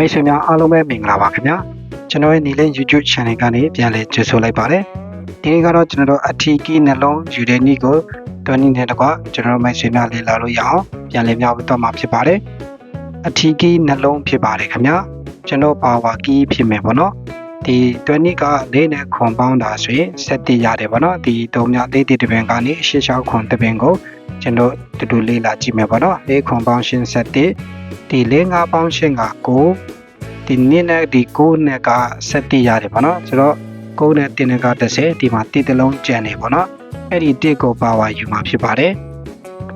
မိတ်ဆွေများအားလုံးပဲမင်္ဂလာပါခင်ဗျာကျွန်တော်ရဲ့နေလင်း YouTube Channel ကနေပြန်လည်ကြိုဆိုလိုက်ပါတယ်ဒီနေ့ကတော့ကျွန်တော်တို့အထီကီနှလုံးယူတဲ့နေ့ကိုတွန်းနေတဲ့တကွကျွန်တော်တို့မိတ်ဆွေများလေးလာလို့ရအောင်ပြန်လည်မြောက်တော့မှာဖြစ်ပါတယ်အထီကီနှလုံးဖြစ်ပါတယ်ခင်ဗျာကျွန်တော်ပါဝါကီဖြစ်မယ်ပေါ့နော်ဒီတွန်းနေ့ကလေးနဲ့ခွန်ပေါင်းတာဆိုရင်ဆက်တည်ရတယ်ပေါ့နော်ဒီတုံမြသေးသေးတပင်ကနေရှေ့လျှောက်ခွန်တပင်ကို ကျွန်တော်တူတူလေးလာကြည့်မယ်ပေါ့နော်လေးခွန်ပေါင်းရှင်းဆက်တည်ဒီလေးငါးပေါင်းရှင်းကကိုဒီနေ့နဲ့ဒီကိုနဲ့ကဆက်တည်ရတယ်ပေါ့နော်ဆိုတော့ကိုနဲ့တင်နဲ့က30ဒီမှာတိတလုံးကျန်နေပေါ့နော်အဲ့ဒီတစ်ကိုပါဝါယူမှာဖြစ်ပါတယ်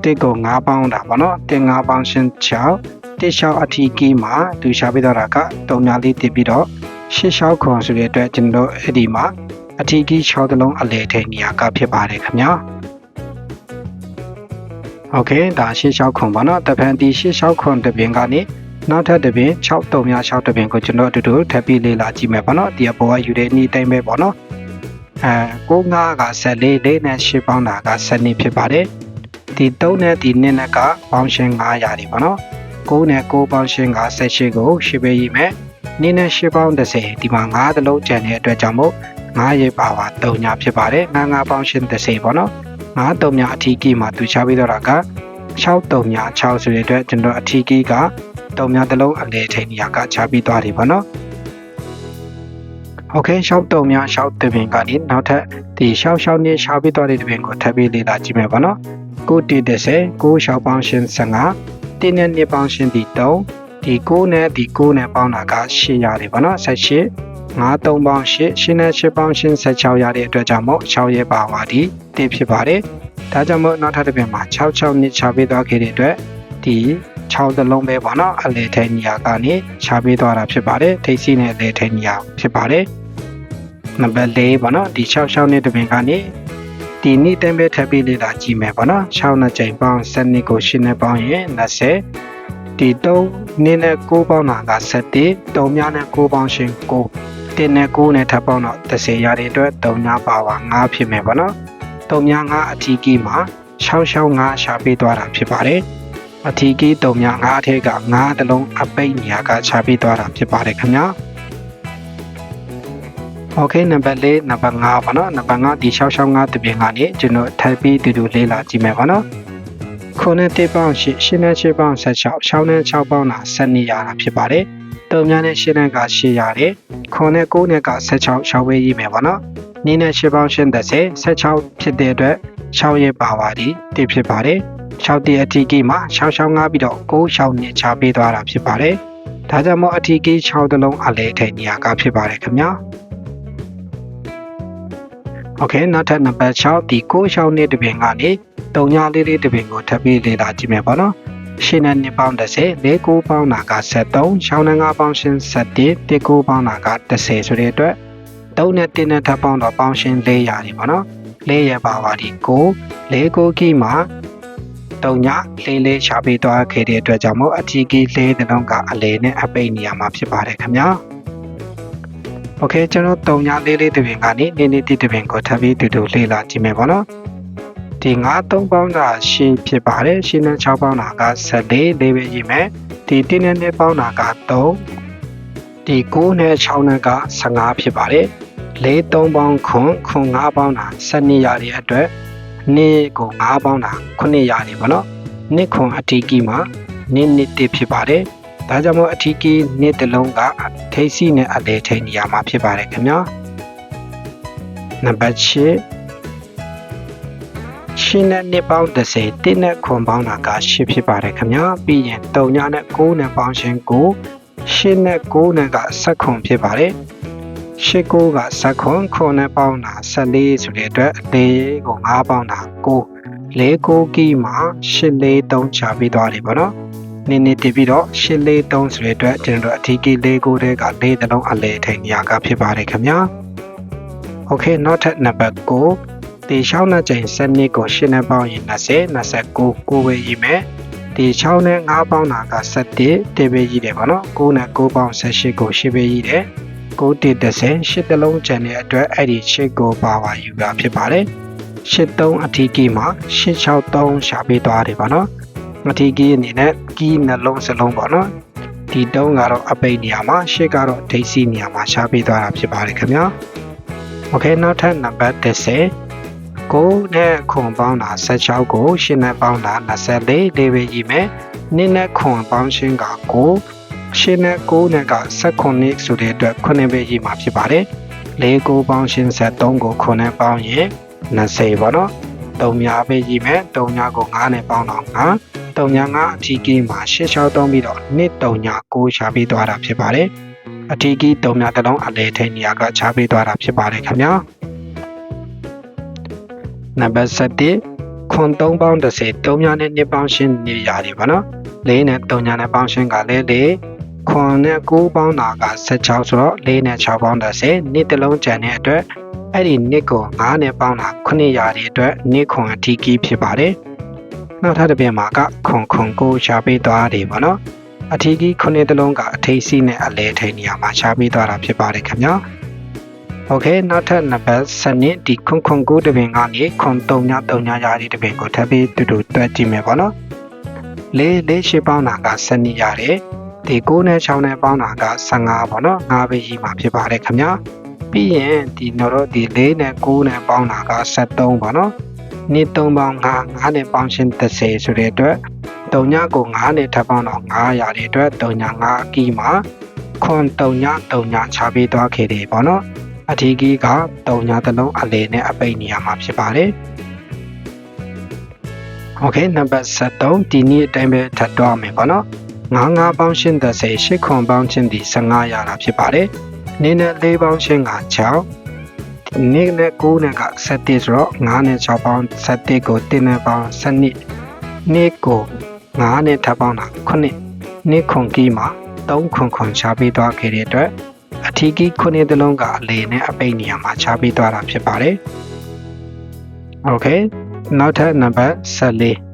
တစ်ကို9ပေါင်းတာပေါ့နော်တင်9ပေါင်းရှင်း6တစ်လျှောက်အထီးကီးမှာသူရှာပေးတော့တာကတုံညာလေးတည်ပြီးတော့ရှစ်လျှောက်ခွန်ဆိုတဲ့အတွက်ကျွန်တော်အဲ့ဒီမှာအထီးကီး6တလုံးအလဲထိန်နေရာကဖြစ်ပါတယ်ခင်ဗျာ โอเคဒါရှစ်လျှောက်ခွန်ပါနော်တပန်ဒီရှစ်လျှောက်ခွန်တပင်ကနေနောက်ထပ်တပင်6တုံများ6တပင်ကိုကျွန်တော်အတူတူထပ်ပြီးလေ့လာကြည့်မယ်ပေါ့နော်ဒီအပေါ်ကယူတဲ့ဤတိုင်းပဲပေါ့နော်အဲ9 5က14လေးနဲ့10ပေါင်းတာက12ဖြစ်ပါတယ်ဒီ3နဲ့ဒီ2နဲ့ကပေါင်းရှင်း900ရာဒီပေါ့နော်9နဲ့9ပေါင်းရှင်းက18ကို10ပဲရေးမယ်2နဲ့10ပေါင်း30ဒီမှာ9တလုံးကျန်တဲ့အတွက်ကြောင့်မို့9ရေပါပါ3ညာဖြစ်ပါတယ်9 9ပေါင်းရှင်း30ပေါ့နော် 9တုံညာအထီးကြီးမှာသူချပေးတော့တာက6တုံညာ6ဆိုတဲ့အတွက်ကျွန်တော်အထီးကြီးကတုံများတစ်လုံးအလဲထိန်နေရာကချပြီးသွားတယ်ပေါ့နော်โอเคရှောက်တုံများရှောက်တပင်ကနေနောက်ထပ်ဒီရှောက်ရှောက်နဲ့ရှာပြီးသွားတဲ့တပင်ကိုထပ်ပြီးလေ့လာကြည့်မယ်ပေါ့နော်ကိုတီ30ကိုရှောက်ပေါင်းရှင်း15တင်းနဲ့နှစ်ပေါင်းရှင်းဒီ3ဒီ9နဲ့ဒီ9နဲ့ပေါင်းတာက8ရတယ်ပေါ့နော်18 5 3ပေါင်း8 8နဲ့8ပေါင်းရှင်း16ရတဲ့အတွက်ကြောင့်မို့6ရဲ့ပါဝါဒီတိဖြစ်ပါတယ်ဒါကြောင့်မို့နောက်ထပ်တစ်ပြင်မှာ6 6နှစ်ချပေးသွားခဲ့တဲ့အတွက်ဒီ6သလုံးပဲပေါ့နော်အလေထိန်နေရာကနေချပေးသွားတာဖြစ်ပါတယ်ထိတ်စီနဲ့အလေထိန်နေရာဖြစ်ပါတယ်နံပါတ်၄ပေါ့နော်ဒီ6 6နှစ်တစ်ပြင်ကနေဒီနေ့တိုင်းပဲထပ်ပြီးလေ့လာကြည့်မယ်ပေါ့နော်6နှစ်ချိန်ပေါင်း7နှစ်ကို8နှစ်ပေါင်းရင်20ဒီ3နှစ်နဲ့9ပေါင်းတာက7 3များနဲ့9ပေါင်းရှင်9 တင်းနဲ့9နဲ့ထပ်ပေါင်းတော့30ရတဲ့အတွက်3ညပါပါ9ဖြစ်မယ်ပေါ့နော်3ည9အထီးကြီးမှာ665ရှာပေးသွားတာဖြစ်ပါတယ်အထီးကြီး3ည9အထက်က9တလုံးအပိတ်နေရာကရှာပေးသွားတာဖြစ်ပါတယ်ခင်ဗျာโอเคနံပါတ်၄နံပါတ်5ပါနော်နံပါတ်5ဒီ665တပြင်ကနေကျွန်တော်ထပ်ပြီးတူတူလေးလာကြည့်မယ်ပါနော်ခုနဲ့တေးပေါင်း8 8နဲ့6ပေါင်း16 6နဲ့6ပေါင်းတာ12ရတာဖြစ်ပါတယ် တုံများနဲ့ရှင်းတဲ့က8ရတယ်ခွန်နဲ့9နဲ့က16ရှောင်းဝေးရေးမယ်ပေါ့နော်နင်းနဲ့8ပေါင်းရှင်း30 16ဖြစ်တဲ့အတွက်6ရဲ့ပါဝါဒီတိဖြစ်ပါတယ်6တိအထီးကြီးမှာ6ရှောင်း5ပြီးတော့9ရှောင်းနဲ့ချပေးသွားတာဖြစ်ပါတယ်ဒါကြောင့်မို့အထီးကြီး6တလုံးအလဲထိန်နေရာကဖြစ်ပါတယ်ခင်ဗျာโอเคနောက်ထပ်နံပါတ်6ဒီ9ရှောင်းနဲ့တပင်ကနေတုံညာလေးလေးတပင်ကိုထပ်ပြီးလေ့လာကြည့်မယ်ပေါ့နော် ရှင်းတဲ့နှစ်ပေါင်း30လေးကိုပေါင်းတာက73ရှောင်းနဲ့5ပေါင်းရှင်း7တစ်ကိုပေါင်းတာက30ဆိုတဲ့အတွက်3နဲ့1နဲ့ထပ်ပေါင်းတော့ပေါင်းရှင်း400ရာဒီပေါ့နော်4ရပါပါဒီကို4ကိုကီမှာတုံညလေးလေးရှာပေးသွားခဲ့တဲ့အတွက်ကြောင့်မို့အထီးကြီးလေးတစ်လုံးကအလေနဲ့အပိတ်နေရမှာဖြစ်ပါတယ်ခင်ဗျာโอเคကျွန်တော်တုံညလေးလေးတစ်ပင်ကနေနေနေတိတစ်ပင်ကိုထပ်ပြီးတူတူလေးလာကြည့်မယ်ပေါ့နော် ဒီ9 3ပေါင်းတာရှင်းဖြစ်ပါတယ်ရှင်းနဲ့6ပေါင်းတာက14လေးပဲရေးမယ်ဒီတင်းနဲ့နဲ့ပေါင်းတာက3ဒီ9နဲ့6နဲ့က15ဖြစ်ပါတယ်4 3ပေါင်းခွန်ခွန်5ပေါင်းတာ12ရာတဲ့အတွက်နေ့ကို5ပေါင်းတာ9ရာနေပါတော့နှစ်ခွန်အထီးကြီးမှာနေ့နှစ်တစ်ဖြစ်ပါတယ်ဒါကြောင့်မို့အထီးကြီးနှစ်တစ်လုံးကထိတ်စီနဲ့အလဲထိန်နေရာမှာဖြစ်ပါတယ်ခင်ဗျာနံပါတ်6 ရှင်းနဲ့နှစ်ပေါင်း30တင်းနဲ့ခွန်ပေါင်းတာက10ဖြစ်ပါတယ်ခင်ဗျာပြီးရင်3ညနဲ့9နဲ့ပေါင်းရှင်း9ရှင်းနဲ့9နဲ့ကဆက်ခွန်ဖြစ်ပါတယ်ရှစ်ကိုကဇက်ခွန်ခွန်နဲ့ပေါင်းတာ14ဆိုတဲ့အတွက်လေးကို5ပေါင်းတာ9လေးကိုကီမှာ8လေး3ချပြီးသွားတယ်ပေါ့နော်နည်းနည်းတည်ပြီးတော့8လေး3ဆိုတဲ့အတွက်ကျွန်တော်တို့အထီးကီလေးကိုတဲ့ကလေးတစ်လုံးအလဲထိန်နေရာကဖြစ်ပါတယ်ခင်ဗျာโอเคနောက်ထပ်နံပါတ်9 ဒီ6နှစ်ချိန်7နှစ်ကို8နှစ်ပေါင်းရင်20 29ကိုပဲရည်မယ်ဒီ6နဲ့9ပေါင်းတာက7တေပဲရည်တယ်ပေါ့နော်9နဲ့9ပေါင်း18ကို8ပဲရည်တယ်9တေ30 8တလုံးချန်တဲ့အတွက်အဲ့ဒီ8ကိုပါပါယူတာဖြစ်ပါတယ်83အထီးကီမှာ863ရှာပေးသွားတယ်ပေါ့နော်အထီးကီအနေနဲ့ကီနှလုံးစလုံးပေါ့နော်ဒီတုံးကတော့အပိတ်နေရာမှာရှေ့ကတော့ဒိတ်စီနေရာမှာရှားပေးသွားတာဖြစ်ပါတယ်ခင်ဗျာโอเคနောက်ထပ်နံပါတ်10 9နဲ့ခွန်ပေါင်းတာ16ကို10နဲ့ပေါင်းတာ24လေးပဲကြီးမယ်2နဲ့ခွန်ပေါင်းခြင်းက9ရှင်နဲ့9နဲ့က19ဆိုတဲ့အတွက်9ပဲကြီးမှာဖြစ်ပါတယ်၄ကိုပေါင်းရှင်73ကို9နဲ့ပေါင်းရင်20ပေါ့နော်3များပဲကြီးမယ်3များကို9နဲ့ပေါင်းတော့9 3ညာ9အထီးကီးမှာ6ချောင်းသုံးပြီးတော့2 3ညာ6ရှာပေးသွားတာဖြစ်ပါတယ်အထီးကီး3ညာတစ်လုံးအလဲထိန်နေရာကရှာပေးသွားတာဖြစ်ပါတယ်ခင်ဗျာ နံပါတ်7ခွန်3ပေါင်း30 3ညာနဲ့2ပေါင်းရှင်းနေရတယ်ဗောနော်4နဲ့3ညာနဲ့ပေါင်းရှင်းကလည်းလေခွန်နဲ့9ပေါင်းတာက16ဆိုတော့4နဲ့6ပေါင်း30နှစ်တစ်လုံးကျန်တဲ့အတွက်အဲ့ဒီနှစ်ကို9နဲ့ပေါင်းတာ9ရာတဲ့အတွက်နှစ်ခွန်အထီးကီးဖြစ်ပါတယ်နောက်ထပ်တစ်ပြင်မှာကခွန်ခွန်ကိုရှာပေးသွားတယ်ဗောနော်အထီးကြီးခုနှစ်တလုံးကအထိတ်စီးနဲ့အလဲထိန်နေရာမှာရှာပေးသွားတာဖြစ်ပါတယ်ခင်ဗျာ โอเคနောက်ထပ်နံပါတ်7ဒီခွန်ခွန်ကိုတပင်ကနေခွန်3ည3ညရာဒီတပင်ကိုထပ်ပြီးတူတူတွက်ကြည့်မယ်ဗောနော်လေးလေးရှိပေါင်းတာက7ညရတယ်ဒီ9နဲ့6နဲ့ပေါင်းတာက15ဗောနော်9ပဲရှိမှာဖြစ်ပါတယ်ခင်ဗျာပြီးရင်ဒီတော့ဒီ4နဲ့9နဲ့ပေါင်းတာက73ဗောနော်နှစ်3ပေါင်း5 5နဲ့ပေါင်းရှင်း30ဆိုတဲ့အတွက်3ညကို5နဲ့ထပ်ပေါင်းတော့9ရတဲ့အတွက်3ည5အကီးမှာခွန်3ည3ညချပေးသွားခဲ့တယ်ပေါ့နော် အထီးကြီးကတုံညာသလုံးအလယ်နဲ့အပိတ်နေရာမှာဖြစ်ပါတယ်။ Okay နံပါတ်73ဒီနေ့အတိုင်းပဲထပ်တော့မယ်ပေါ့နော်။95ပေါင်း80 8ခွန်ပေါင်းချင်းဒီ15ရာတာဖြစ်ပါတယ်။နင်းနဲ့4ပေါင်းချင်းက6နင်းနဲ့9နဲ့က7ဆိုတော့9နဲ့6ပေါင်း7ကိုတင်းနဲ့ပေါင်း7နှစ်ကို9နဲ့ထပ်ပေါင်းတာ9နှစ်ခွန်ကြီးမှာ3ခွန်ခွန်ရှားပေးသွားခဲ့တဲ့အတွက် အထီးကြီး9တလုံးကအလေနဲ့အပိတ်နေရာမှာချပေးသွားတာဖြစ်ပါတယ်။ Okay နောက်ထပ်နံပါတ်14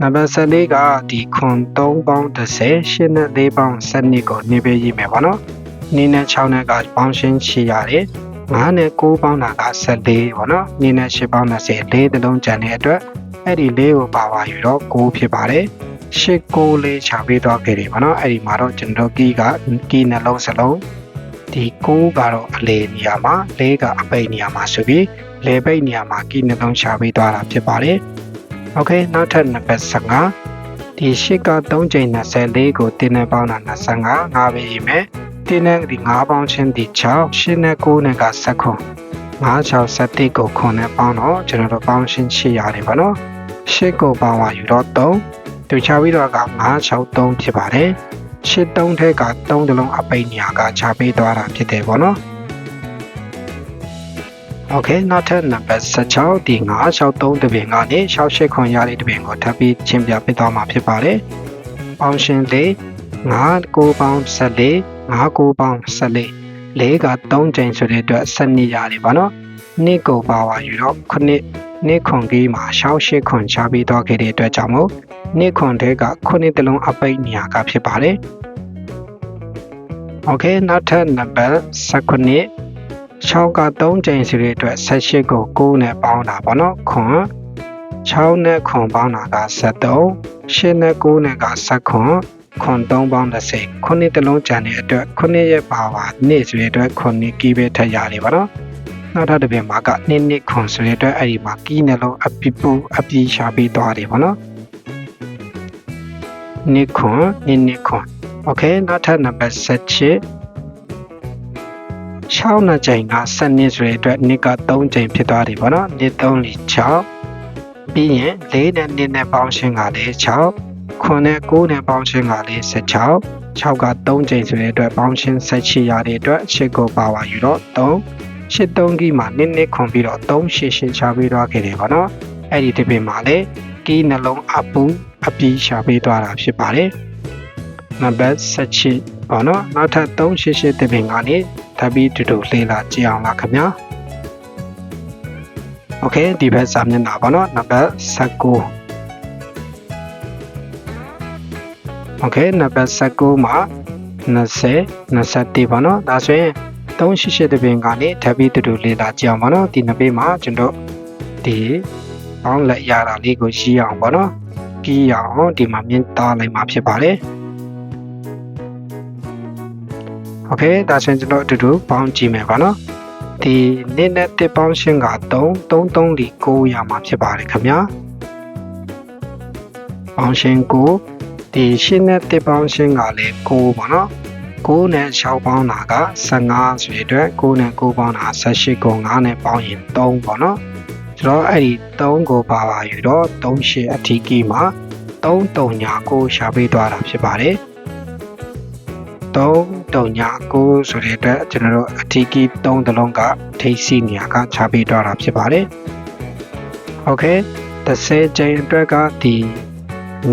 နံပါတ်14ကဒီခွန်3ပေါင်း30ရှင်းနဲ့4ပေါင်း7ကိုနေပေးရမယ်ပေါ့နော်။နင်းနဲ့6နဲ့ကပေါင်းရှင်းချရတယ်။9နဲ့6ပေါင်းတာက14ပေါ့နော်။9နဲ့10ပေါင်း30လေးတလုံးကျန်တဲ့အတွက်အဲ့ဒီလေးကိုပါပါယူတော့6ဖြစ်ပါတယ်။8 9လေးချပေးတော့ခဲ့တယ်ပေါ့နော်။အဲ့ဒီမှာတော့ကျွန်တော်ကီးကကီးနှလုံးစလုံး ဒီ9ကတော့အလေနေရာမှာ၄ကအပိတ်နေရာမှာဆိုပြီးလေပိတ်နေရာမှာကီးနှလုံးချပေးသွားတာဖြစ်ပါတယ်။ Okay နောက်ထပ်နံပါတ်15ဒီ8က3ချိန်24ကိုတင်းနဲ့ပေါင်းတာ25 5ပဲရေးမယ်။တင်းနဲ့ဒီ9ပေါင်းချင်းဒီ6 8နဲ့9နဲ့က7ခွန်9 6 7ကိုခွန်နဲ့ပေါင်းတော့ကျွန်တော်တို့ပေါင်းရှင်း8ရတယ်ဗောနော်8ကိုပေါင်းပါယူတော့3သူချပြီးတော့က9 6 3ဖြစ်ပါတယ် 8 3ထဲက3တလုံးအပိတ်ညာကချပေးသွားတာဖြစ်တယ်ဗောနော်โอเคနောက်ထပ်နံပါတ်16ဒီ963တပင်ကနေ68ခွန်ရတဲ့တပင်ကိုထပ်ပြီးချင်းပြပေးသွားမှာဖြစ်ပါတယ်။ပေါင်းရှင်လေး9 9ပေါင်း14 5ကိုပေါင်း14လေးက3ချိန်ဆိုတဲ့အတွက်12ရတယ်ပါနော်နှစ်ကိုပါဝါယူတော့ခုနှစ်နှစ်ခွန်ကြီးမှာရှောက်ရှိခွန်ချပြီးတော့ခဲ့တဲ့အတွက်ကြောင့်မို့ နှစ်ခွန်ထဲကခုနှစ်တလုံးအပိတ်နေရကဖြစ်ပါတယ်။ Okay နောက်ထပ်နံပါတ်19 6က3ကြိမ်စီတွေအတွက်18ကို9နဲ့ပေါင်းတာပေါ့နော်ခွန်6နဲ့ခွန်ပေါင်းတာက73 8နဲ့9နဲ့က7ခွန်ခွန်3ပေါင်း30ခုနှစ်တလုံးကြံတဲ့အတွက်ခုနှစ်ရဲ့ပါဝါနေ့စီတွေအတွက်ခုနှစ်ကီးပဲထပ်ရတယ်ပေါ့နော်နောက်ထပ်တစ်ပြင်မှာက2နှစ်ခွန်ဆိုတဲ့အတွက်အဲ့ဒီမှာကီးနဲ့လုံးအပီပူအပီရှာပေးသွားတယ်ပေါ့နော် နှစ်ခွန်နှစ်နှစ်ခွန်โอเคနောက်ထပ်နံပါတ်7 6နှစ်ချိန်က7နှစ်ဆိုတဲ့အတွက်နှစ်က3ချိန်ဖြစ်သွားတယ်ပေါ့နော်နှစ်3လ6ပြီးရင်4နဲ့2နဲ့ပေါင်းရှင်းကလည်း6 9နဲ့9နဲ့ပေါင်းချင်းကလေး16 6က3ချိန်ဆိုတဲ့အတွက်ပေါင်းချင်း18ရတဲ့အတွက်8ကိုပါဝါယူတော့3 8 3ကီမှာနစ်နစ်ခွန်ပြီးတော့3 8 8ချပေးသွားခဲ့တယ်ပေါ့နော်အဲ့ဒီတစ်ပင်မှာလေကီနှလုံးအပူ အပြေးရှာပေးသွားတာဖြစ်ပါတယ်။နံပါတ်17ပေါ့နော်နောက်ထပ်388တင်ပင်ကနေထပ်ပြီးတူတူလေ့လာကြည့်အောင်လားခင်ဗျာ။ Okay ဒီဘက်စာမျက်နှာပေါ့နော်နံပါတ်19 okay နံပါတ်19မှာ20 21ပေါ့နော်ဒါဆိုရင်388တပင်ကနေထပ်ပြီးတူတူလေးလာကြအောင်ပေါ့နော်ဒီနှစ်ပေးမှာကျွန်တော်ဒီပေါင်းလက်ရတာလေးကိုရှိအောင်ပေါ့နော် ကီးအောင်ဒီမှာမြင့်သားလိုက်မှာဖြစ်ပါတယ် โอเคဒါဆိုရင်ကျွန်တော်အတူတူပေါင်းကြည့်မယ်ပါနော်ဒီနေ့နဲ့တစ်ပေါင်းရှင်းက3 3 3လီ9ရမှာဖြစ်ပါတယ်ခင်ဗျာပေါင်းရှင်း9ဒီရှင်းနဲ့တစ်ပေါင်းရှင်းကလည်း9ပါနော်9နဲ့6ပေါင်းတာက15ဆိုရတဲ့9နဲ့9ပေါင်းတာ18ကို9နဲ့ပေါင်းရင်3ပေါ့နော် ဆိုတော့အဲ့ဒီ3ကိုပါပါယူတော့3ရှင်းအထီးကြီးမှာ3 3ညာ9ရှာပေးသွားတာဖြစ်ပါတယ်3တုံညာ9ဆိုတဲ့အတွက်ကျွန်တော်တို့အထီးကြီး3တလုံးကထိပ်စီနေရာကချပေးသွားတာဖြစ်ပါတယ်။ Okay 30ချိန်အတွက်ကဒီ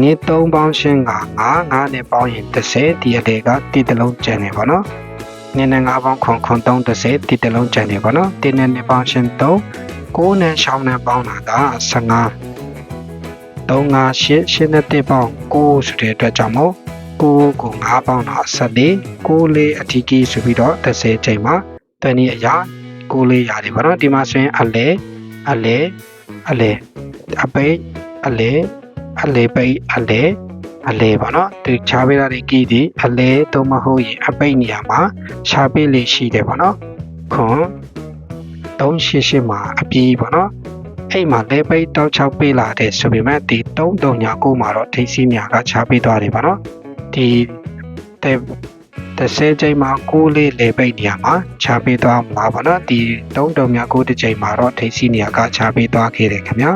နေ့3ပေါင်းရှင်းက9 9နဲ့ပေါင်းရင်30ဒီအလေကတိတလုံးကျန်နေပါတော့။ နေ့နဲ့9ပေါင်းခွန်ခွန်3 30တိတလုံးကျန်နေပါတော့။တင်းနဲ့နေ့ပေါင်းရှင်း3 9နဲ့6နဲ့ပေါင်းတာက15 3 5 8 8နဲ့1ပေါင်း9ဆိုတဲ့အတွက်ကြောင့်မို့9ကို5ပေါင်းတာ14 9လေးအထီးကြီးဆိုပြီးတော့30ချိန်မှာတနည်းအရာ9လေးရတယ်ဗောနော်ဒီမှာဆိုရင်အလဲအလဲအလဲအပိတ်အလဲအလဲပိတ်အလဲ အလဲဗောနော်ဒီခြားပေးတာတွေကြီးဒီအလဲတော့မဟုတ်ရင်အပိတ်နေရာမှာခြားပေးလေးရှိတယ်ဗောနော်ခွန်388မှာအပြီးဗောနော်အဲ့မှာလဲပိတ်တောက်6ပေးလာတဲ့ဆိုပေမဲ့ဒီ339မှာတော့ထိစီးများကခြားပေးသွားတယ်ဗောနော်ဒီတဲ့30ချိန်မှာ6လေးလေပိတ်နေရာမှာခြားပေးသွားမှာဗောနော်ဒီ3တုံများ6တစ်ချိန်မှာတော့ထိစီးနေရာကခြားပေးသွားခဲ့တယ်ခင်ဗျာ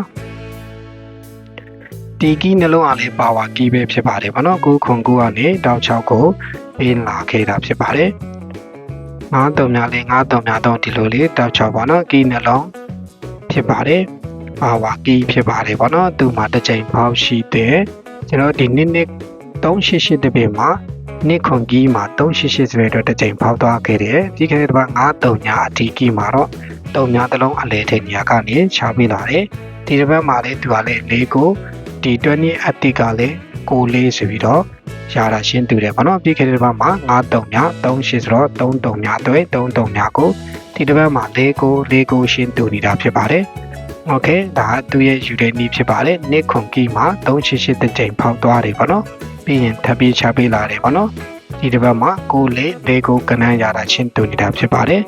ဒီကီးနှလုံးအားလေးပါဝါကီးပဲဖြစ်ပါတယ်ဗောနော်9ခွန်9ကနေတောက်6ကိုပေးလာခဲ့တာဖြစ်ပါတယ်9တုံများလေး9တုံများတော့ဒီလိုလေးတောက်6ဗောနော်ကီးနှလုံးဖြစ်ပါတယ်ပါဝါကီးဖြစ်ပါတယ်ဗောနော်သူ့မှာတစ်ချိန်ပေါက်ရှိတယ်ကျွန်တော်ဒီနှစ်နှစ်388တပင်မှာနှစ်ခွန်ကြီးမှာ388ဆိုတဲ့အတွက်တစ်ချိန်ပေါက်သွားခဲ့တယ်ပြီးခဲ့တဲ့တစ်ပတ်93ညာအတီးကြီးမှာတော့တုံညာတစ်လုံးအလဲထိန်ညာကနေချပေးလာတယ်ဒီတစ်ပတ်မှာလည်းသူကလည်း၄ကို ဒီ20အတီးကလည်းကိုလေးဆိုပြီးတော့ရတာရှင်းတူတယ်ဗောနော်ပြီးခဲ့တဲ့တစ်ပတ်မှာ93ညာ38ဆိုတော့33ညာတွေ့33ညာကိုဒီတစ်ပတ်မှာ၄ကို၄ကိုရှင်းတူနေတာဖြစ်ပါတယ်โอเคဒါကသူ့ရဲ့ယူတဲ့နည်းဖြစ်ပါတယ်နှစ်ခွန်ကြီးမှာ388တစ်ချိန်ဖောက်သွားတယ်ဗောနော်ပြီးရင်ထပ်ပြီးချပေးလာတယ်ဗောနော်ဒီတစ်ပတ်မှာကိုလေးလေးကိုကနန်းရတာချင်းတူနေတာဖြစ်ပါတယ်